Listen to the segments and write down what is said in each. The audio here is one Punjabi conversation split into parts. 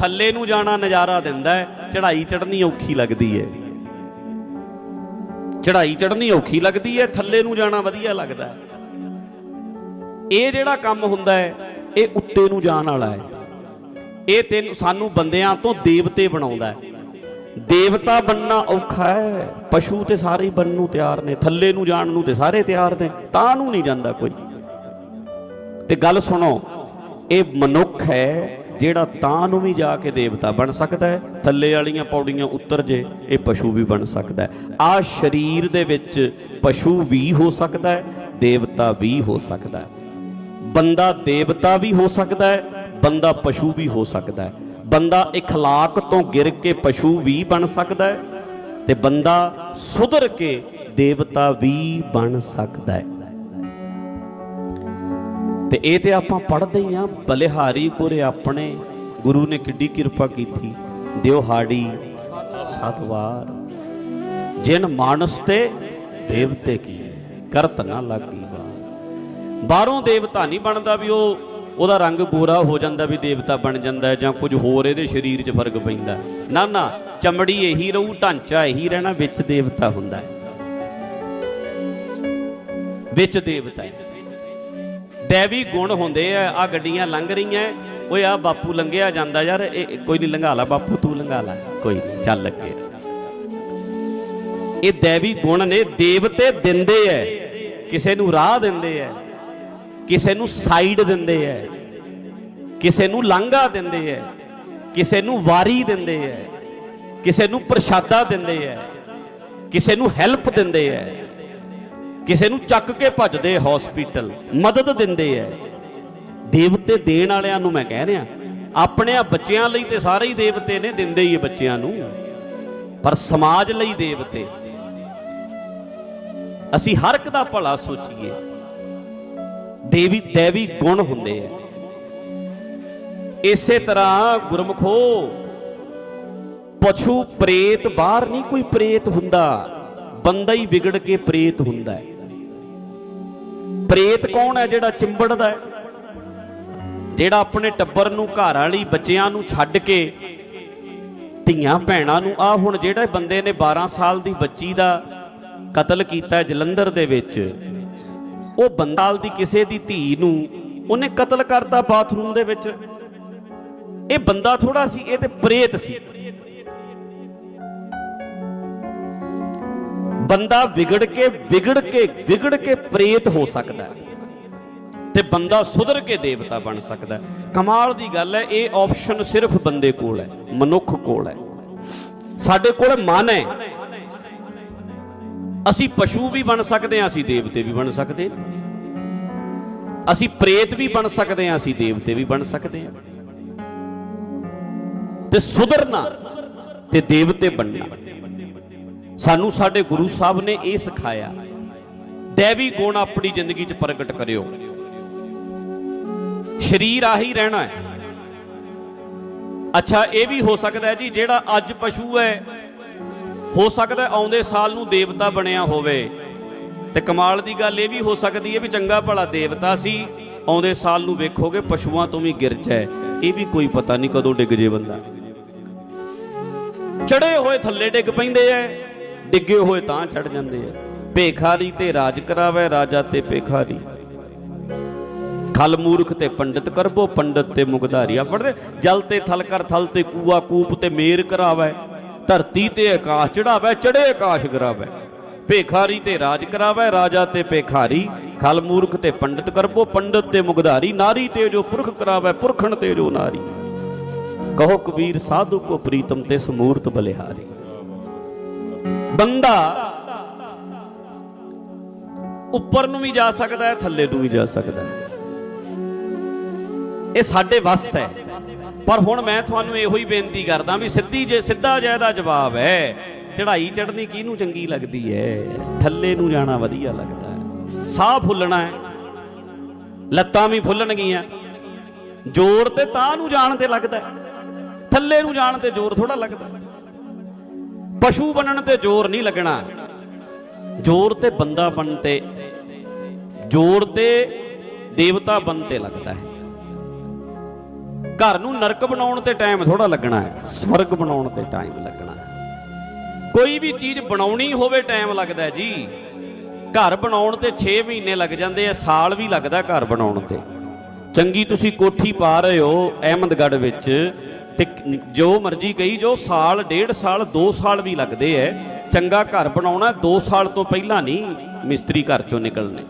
ਥੱਲੇ ਨੂੰ ਜਾਣਾ ਨਜ਼ਾਰਾ ਦਿੰਦਾ ਹੈ, ਚੜ੍ਹਾਈ ਚੜ੍ਹਨੀ ਔਖੀ ਲੱਗਦੀ ਹੈ। ਚੜ੍ਹਾਈ ਚੜ੍ਹਨੀ ਔਖੀ ਲੱਗਦੀ ਹੈ, ਥੱਲੇ ਨੂੰ ਜਾਣਾ ਵਧੀਆ ਲੱਗਦਾ ਹੈ। ਇਹ ਜਿਹੜਾ ਕੰਮ ਹੁੰਦਾ ਹੈ, ਇਹ ਉੱਤੇ ਨੂੰ ਜਾਣ ਵਾਲਾ ਹੈ। ਇਹ ਤੈਨੂੰ ਸਾਨੂੰ ਬੰਦਿਆਂ ਤੋਂ ਦੇਵਤੇ ਬਣਾਉਂਦਾ ਹੈ। ਦੇਵਤਾ ਬਣਨਾ ਔਖਾ ਹੈ, ਪਸ਼ੂ ਤੇ ਸਾਰੇ ਹੀ ਬਣਨ ਨੂੰ ਤਿਆਰ ਨੇ, ਥੱਲੇ ਨੂੰ ਜਾਣ ਨੂੰ ਤੇ ਸਾਰੇ ਤਿਆਰ ਨੇ, ਤਾਂ ਨੂੰ ਨਹੀਂ ਜਾਂਦਾ ਕੋਈ। ਤੇ ਗੱਲ ਸੁਣੋ, ਇਹ ਮਨੁੱਖ ਹੈ ਜਿਹੜਾ ਤਾਂ ਨੂੰ ਵੀ ਜਾ ਕੇ ਦੇਵਤਾ ਬਣ ਸਕਦਾ ਹੈ ਥੱਲੇ ਵਾਲੀਆਂ ਪੌੜੀਆਂ ਉੱਤਰ ਜੇ ਇਹ ਪਸ਼ੂ ਵੀ ਬਣ ਸਕਦਾ ਹੈ ਆ ਸਰੀਰ ਦੇ ਵਿੱਚ ਪਸ਼ੂ ਵੀ ਹੋ ਸਕਦਾ ਹੈ ਦੇਵਤਾ ਵੀ ਹੋ ਸਕਦਾ ਹੈ ਬੰਦਾ ਦੇਵਤਾ ਵੀ ਹੋ ਸਕਦਾ ਹੈ ਬੰਦਾ ਪਸ਼ੂ ਵੀ ਹੋ ਸਕਦਾ ਹੈ ਬੰਦਾ اخلاق ਤੋਂ ਗਿਰ ਕੇ ਪਸ਼ੂ ਵੀ ਬਣ ਸਕਦਾ ਹੈ ਤੇ ਬੰਦਾ ਸੁਧਰ ਕੇ ਦੇਵਤਾ ਵੀ ਬਣ ਸਕਦਾ ਹੈ ਤੇ ਇਹ ਤੇ ਆਪਾਂ ਪੜ੍ਹਦੇ ਹੀ ਆ ਬਲਿਹਾਰੀ ਗੁਰੇ ਆਪਣੇ, ਗੁਰੂ ਨੇ ਕਿੱਡੀ ਕਿਰਪਾ ਕੀਤੀ ਦਿਵਹਾੜੀ ਸਤਵਾਰ। ਜਿਨ ਮਾਨਸ ਤੇ ਦੇਵਤੇ ਕੀਏ, ਕਰਤ ਨਾ ਲਾਗੀ ਬਾਰ ਬਾਹਰੋਂ ਦੇਵਤਾ ਨਹੀਂ ਬਣਦਾ ਵੀ ਉਹ, ਉਹਦਾ ਰੰਗ ਗੋਰਾ ਹੋ ਜਾਂਦਾ ਵੀ ਦੇਵਤਾ ਬਣ ਜਾਂਦਾ, ਜਾਂ ਕੁਝ ਹੋਰ ਇਹਦੇ ਸਰੀਰ 'ਚ ਫ਼ਰਕ ਪੈਂਦਾ। ਹੈ। ਨਾ ਨਾ, ਚਮੜੀ ਇਹੀ ਰਹੂ, ਢਾਂਚਾ ਇਹੀ ਰਹਿਣਾ, ਵਿੱਚ ਦੇਵਤਾ ਹੁੰਦਾ ਹੈ। ਵਿੱਚ ਦੇਵਤਾ ਹੈ। ਦੇਵੀ ਗੁਣ ਹੁੰਦੇ ਆ ਆ ਗੱਡੀਆਂ ਲੰਘ ਰਹੀਆਂ। ਓਏ ਆ ਬਾਪੂ ਲੰਘਿਆ ਜਾਂਦਾ ਯਾਰ, ਇਹ ਕੋਈ ਨਹੀਂ ਲੰਘਾ ਲਾ ਬਾਪੂ, ਤੂੰ ਲੰਘਾ ਲਾ। ਕੋਈ ਨਹੀਂ, ਚੱਲ ਲੱਗੇ ਇਹ ਦੇਵੀ ਗੁਣ ਨੇ ਦੇਵਤੇ ਦਿੰਦੇ ਐ, ਕਿਸੇ ਨੂੰ ਰਾਹ ਦਿੰਦੇ ਐ, ਕਿਸੇ ਨੂੰ ਸਾਈਡ ਦਿੰਦੇ ਐ, ਕਿਸੇ ਨੂੰ ਲਾਂਘਾ ਦਿੰਦੇ ਐ, ਕਿਸੇ ਨੂੰ ਵਾਰੀ ਦਿੰਦੇ ਐ, ਕਿਸੇ ਨੂੰ ਪ੍ਰਸ਼ਾਦਾ ਦਿੰਦੇ ਐ, ਕਿਸੇ ਨੂੰ ਹੈਲਪ ਦਿੰਦੇ ਐ। ਕਿਸੇ ਨੂੰ ਚੱਕ ਕੇ ਭੱਜਦੇ ਹਸਪੀਟਲ ਮਦਦ ਦਿੰਦੇ ਐ। ਦੇਵਤੇ ਦੇਣ ਵਾਲਿਆਂ ਨੂੰ ਮੈਂ ਕਹਿ ਰਿਹਾ, ਆਪਣੇ ਆ ਬੱਚਿਆਂ ਲਈ ਤੇ ਸਾਰੇ ਹੀ ਦੇਵਤੇ ਨੇ, ਦਿੰਦੇ ਹੀ ਬੱਚਿਆਂ ਨੂੰ। ਪਰ ਸਮਾਜ ਲਈ ਦੇਵਤੇ। ਅਸੀਂ ਹਰ ਇੱਕ ਦਾ ਭਲਾ ਸੋਚੀਏ। ਦੇਵੀ ਦੇਵੀ ਗੁਣ ਹੁੰਦੇ ਆ ਇਸੇ ਤਰ੍ਹਾਂ ਗੁਰਮਖੋ, ਪਸ਼ੂ ਪ੍ਰੇਤ ਬਾਹਰ ਨਹੀਂ ਕੋਈ ਪ੍ਰੇਤ ਹੁੰਦਾ। ਬੰਦਾ ਹੀ ਵਿਗੜ ਕੇ ਪ੍ਰੇਤ ਹੁੰਦਾ ਹੈ ਪ੍ਰੇਤ ਕੌਣ ਹੈ ਜਿਹੜਾ ਚਿੰਬੜਦਾ ਹੈ? ਜਿਹੜਾ ਆਪਣੇ ਟੱਬਰ ਨੂੰ, ਘਰ ਵਾਲੀ ਬੱਚਿਆਂ ਨੂੰ ਛੱਡ ਕੇ ਧੀਆਂ ਭੈਣਾਂ ਨੂੰ ਆ ਹੁਣ ਜਿਹੜਾ ਬੰਦੇ ਨੇ 12 ਸਾਲ ਦੀ ਬੱਚੀ ਦਾ ਕਤਲ ਕੀਤਾ ਜਲੰਧਰ ਦੇ ਵਿੱਚ, ਉਹ ਬੰਦਾਲ ਦੀ ਕਿਸੇ ਦੀ ਧੀ ਨੂੰ ਉਹਨੇ ਕਤਲ ਕਰਤਾ ਬਾਥਰੂਮ ਦੇ ਵਿੱਚ। ਇਹ ਬੰਦਾ ਥੋੜਾ ਸੀ, ਇਹ ਤੇ ਪ੍ਰੇਤ ਸੀ। ਬੰਦਾ ਵਿਗੜ ਕੇ ਵਿਗੜ ਕੇ ਵਿਗੜ ਕੇ ਪ੍ਰੇਤ ਹੋ ਸਕਦਾ ਹੈ ਤੇ ਬੰਦਾ ਸੁਧਰ ਕੇ ਦੇਵਤਾ ਬਣ ਸਕਦਾ ਹੈ। ਕਮਾਲ ਦੀ ਗੱਲ ਹੈ, ਇਹ ਆਪਸ਼ਨ ਸਿਰਫ ਬੰਦੇ ਕੋਲ ਹੈ, ਮਨੁੱਖ ਕੋਲ ਹੈ। ਸਾਡੇ ਕੋਲ ਮਨ ਹੈ। ਅਸੀਂ ਪਸ਼ੂ ਵੀ ਬਣ ਸਕਦੇ ਹਾਂ, ਅਸੀਂ ਦੇਵਤੇ ਵੀ ਬਣ ਸਕਦੇ ਹਾਂ। ਅਸੀਂ ਪ੍ਰੇਤ ਵੀ ਬਣ ਸਕਦੇ ਹਾਂ, ਅਸੀਂ ਦੇਵਤੇ ਵੀ ਬਣ ਸਕਦੇ ਹਾਂ। ਤੇ ਸੁਧਰਨਾ ਤੇ ਦੇਵਤੇ ਬਣਨਾ। ਸਾਨੂੰ ਸਾਡੇ ਗੁਰੂ ਸਾਹਿਬ ਨੇ ਇਹ ਸਿਖਾਇਆ, ਦੇਵੀ ਗੁਣ ਆਪਣੀ ਜ਼ਿੰਦਗੀ 'ਚ ਪ੍ਰਗਟ ਕਰਿਓ। ਸ਼ਰੀਰ ਆਹੀ ਰਹਿਣਾ ਹੈ। ਅੱਛਾ, ਇਹ ਵੀ ਹੋ ਸਕਦਾ ਹੈ ਜੀ, ਜਿਹੜਾ ਅੱਜ ਪਸ਼ੂ ਹੈ, ਹੋ ਸਕਦਾ ਆਉਂਦੇ ਸਾਲ ਨੂੰ ਦੇਵਤਾ ਬਣਿਆ ਹੋਵੇ। ਤੇ ਕਮਾਲ ਦੀ ਗੱਲ ਇਹ ਵੀ ਹੋ ਸਕਦੀ ਹੈ ਵੀ ਚੰਗਾ ਭਲਾ ਦੇਵਤਾ ਸੀ, ਆਉਂਦੇ ਸਾਲ ਨੂੰ ਵੇਖੋਗੇ ਪਸ਼ੂਆਂ ਤੋਂ ਵੀ ਗਿਰ ਜਾਏ। ਇਹ ਵੀ ਕੋਈ ਪਤਾ ਨਹੀਂ ਕਦੋਂ ਡਿੱਗ ਜੇ ਬੰਦਾ। ਚੜੇ ਹੋਏ ਥੱਲੇ ਡਿੱਗ ਪੈਂਦੇ ਐ। ਡਿੱਗੇ ਹੋਏ ਤਾਂ ਛੱਡ ਜਾਂਦੇ ਐ ਭੇਖਾਰੀ ਤੇ ਰਾਜ ਕਰਾਵੇ, ਰਾਜਾ ਤੇ ਭੇਖਾਰੀ। ਖਲ ਮੂਰਖ ਤੇ ਪੰਡਿਤ ਕਰਬੋ, ਪੰਡਿਤ ਤੇ ਮੁਗਧਾਰੀਆ ਪੜਦੇ ਜਲ ਤੇ ਥਲ ਕਰ, ਥਲ ਤੇ ਕੂਆ, ਕੂਪ ਤੇ ਮੇਰ ਕਰਾਵੇ। ਧਰਤੀ ਤੇ ਆਕਾਸ਼ ਚੜਾਵੇ ਚੜੇ ਆਕਾਸ਼ ਕਰਾਵੇ ਭੇਖਾਰੀ ਤੇ ਰਾਜ ਕਰਾਵੇ, ਰਾਜਾ ਤੇ ਭੇਖਾਰੀ। ਖਲ ਮੂਰਖ ਤੇ ਪੰਡਿਤ ਕਰਬੋ, ਪੰਡਿਤ ਤੇ ਮੁਗਧਾਰੀ। ਨਾਰੀ ਤੇ ਜੋ ਪੁਰਖ ਕਰਾਵੇ, ਪੁਰਖਣ ਤੇ ਜੋ ਨਾਰੀ। ਕਹੋ ਕਬੀਰ, ਸਾਧੂ ਕੋ ਪ੍ਰੀਤਮ ਤੇ ਸਮੂਰਤ ਬਲਿਹਾਰੀ। ਬੰਦਾ ਉੱਪਰ ਨੂੰ ਵੀ ਜਾ ਸਕਦਾ ਹੈ, ਥੱਲੇ ਨੂੰ ਵੀ ਜਾ ਸਕਦਾ ਹੈ। ਇਹ ਸਾਡੇ ਵੱਸ ਹੈ। ਪਰ ਹੁਣ ਮੈਂ ਤੁਹਾਨੂੰ ਇਹੋ ਹੀ ਬੇਨਤੀ ਕਰਦਾ ਵੀ ਸਿੱਧੀ ਜੇ ਸਿੱਧਾ ਜਿਹਾ ਜਵਾਬ ਹੈ, ਚੜ੍ਹਾਈ ਚੜ੍ਹਨੀ ਕਿਹਨੂੰ ਚੰਗੀ ਲੱਗਦੀ ਹੈ? ਥੱਲੇ ਨੂੰ ਜਾਣਾ ਵਧੀਆ ਲੱਗਦਾ ਹੈ। ਸਾਹ ਫੁੱਲਣਾ ਹੈ। ਲੱਤਾਂ ਵੀ ਫੁੱਲਣਗੀਆਂ। ਜ਼ੋਰ ਤੇ ਤਾਂ ਨੂੰ ਜਾਣ ਤੇ ਲੱਗਦਾ ਥੱਲੇ ਨੂੰ ਜਾਣ ਤੇ ਜ਼ੋਰ ਥੋੜਾ ਲੱਗਦਾ ਪਸ਼ੂ ਬਣਨ ਤੇ ਜ਼ੋਰ ਨਹੀਂ ਲੱਗਣਾ। ਜ਼ੋਰ ਤੇ ਬੰਦਾ ਬਣ ਤੇ, ਜ਼ੋਰ ਤੇ ਦੇਵਤਾ ਬਣ ਤੇ ਲੱਗਦਾ ਹੈ। ਘਰ ਨੂੰ ਨਰਕ ਬਣਾਉਣ ਤੇ ਟਾਈਮ ਥੋੜਾ ਲੱਗਣਾ ਹੈ, ਸਵਰਗ ਬਣਾਉਣ ਤੇ ਟਾਈਮ ਲੱਗਣਾ ਹੈ। ਕੋਈ ਵੀ ਚੀਜ਼ ਬਣਾਉਣੀ ਹੋਵੇ ਟਾਈਮ ਲੱਗਦਾ ਜੀ। ਘਰ ਬਣਾਉਣ ਤੇ 6 ਮਹੀਨੇ ਲੱਗ ਜਾਂਦੇ ਆ, ਸਾਲ ਵੀ ਲੱਗਦਾ ਘਰ ਬਣਾਉਣ ਤੇ। ਚੰਗੀ ਤੁਸੀਂ ਕੋਠੀ ਪਾ ਰਹੇ ਹੋ ਅਹਿਮਦਗੜ੍ਹ ਵਿੱਚ ਤੇ ਜੋ ਮਰਜ਼ੀ ਕਹੀ ਜੋ ਸਾਲ, ਡੇਢ ਸਾਲ 2 ਸਾਲ ਵੀ ਲੱਗਦੇ ਐ। ਚੰਗਾ ਘਰ ਬਣਾਉਣਾ 2 ਸਾਲ ਤੋਂ ਪਹਿਲਾਂ ਨਹੀਂ, ਮਿਸਤਰੀ ਘਰ ਚੋਂ ਨਿਕਲਣੇ।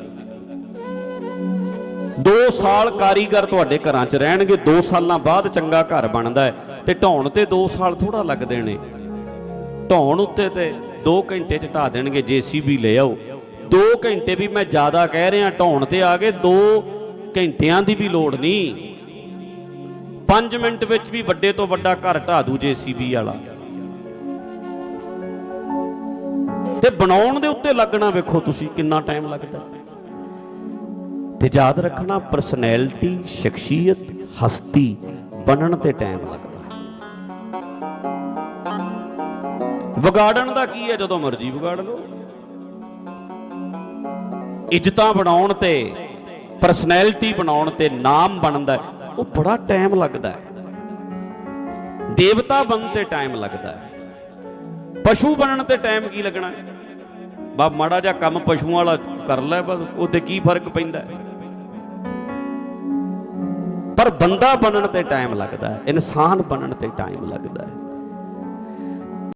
2 ਸਾਲ ਕਾਰੀਗਰ ਤੁਹਾਡੇ ਘਰਾਂ 'ਚ ਰਹਿਣਗੇ 2 ਸਾਲਾਂ ਬਾਅਦ ਚੰਗਾ ਘਰ ਬਣਦਾ ਹੈ ਤੇ ਢਾਉਣ ਤੇ 2 ਸਾਲ ਥੋੜਾ ਲੱਗਦੇ ਨੇ। ਢਾਉਣ ਉੱਤੇ ਤੇ 2 ਘੰਟੇ 'ਚ ਢਾ ਦੇਣਗੇ, ਜੀਸੀਬੀ ਲੈ ਆਓ। 2 ਘੰਟੇ ਵੀ ਮੈਂ ਜ਼ਿਆਦਾ ਕਹਿ ਰਿਹਾ, ਢਾਉਣ ਤੇ ਆ ਗਏ 2 ਘੰਟਿਆਂ ਦੀ ਵੀ ਲੋੜ ਨਹੀਂ। 5 ਮਿੰਟ ਵਿੱਚ ਵੀ ਵੱਡੇ ਤੋਂ ਵੱਡਾ ਘਰ ਢਾ ਦੂ ਜੀਸੀਬੀ ਵਾਲਾ। ਤੇ ਬਣਾਉਣ ਦੇ ਉੱਤੇ ਲੱਗਣਾ ਵੇਖੋ ਤੁਸੀਂ ਕਿੰਨਾ ਟਾਈਮ ਲੱਗਦਾ। ਤੇ ਯਾਦ ਰੱਖਣਾ ਪਰਸਨੈਲਿਟੀ ਸ਼ਖਸੀਅਤ, ਹਸਤੀ ਬਣਨ ਤੇ ਟਾਈਮ ਲੱਗਦਾ। ਵਿਗਾੜਨ ਦਾ ਕੀ ਹੈ? ਜਦੋਂ ਮਰਜ਼ੀ ਵਿਗਾੜ ਲਓ। ਇੱਜ਼ਤਾਂ ਬਣਾਉਣ ਤੇ ਪਰਸਨੈਲਿਟੀ ਬਣਾਉਣ ਤੇ ਨਾਮ ਬਣਦਾ ਉਹ ਬੜਾ ਟਾਈਮ ਲੱਗਦਾ ਹੈ। ਦੇਵਤਾ ਬਣਨ ਤੇ ਟਾਈਮ ਲੱਗਦਾ ਹੈ। ਪਸ਼ੂ ਬਣਨ ਤੇ ਟਾਈਮ ਕੀ ਲੱਗਣਾ ਹੈ? ਬਾ, ਮਾੜਾ ਜਿਹਾ ਕੰਮ ਪਸ਼ੂਆਂ ਵਾਲਾ ਕਰ ਲੈ, ਬਸ ਉਹਤੇ ਕੀ ਫ਼ਰਕ ਪੈਂਦਾ ਪਰ ਬੰਦਾ ਬਣਨ ਤੇ ਟਾਈਮ ਲੱਗਦਾ ਹੈ, ਇਨਸਾਨ ਬਣਨ ਤੇ ਟਾਈਮ ਲੱਗਦਾ ਹੈ।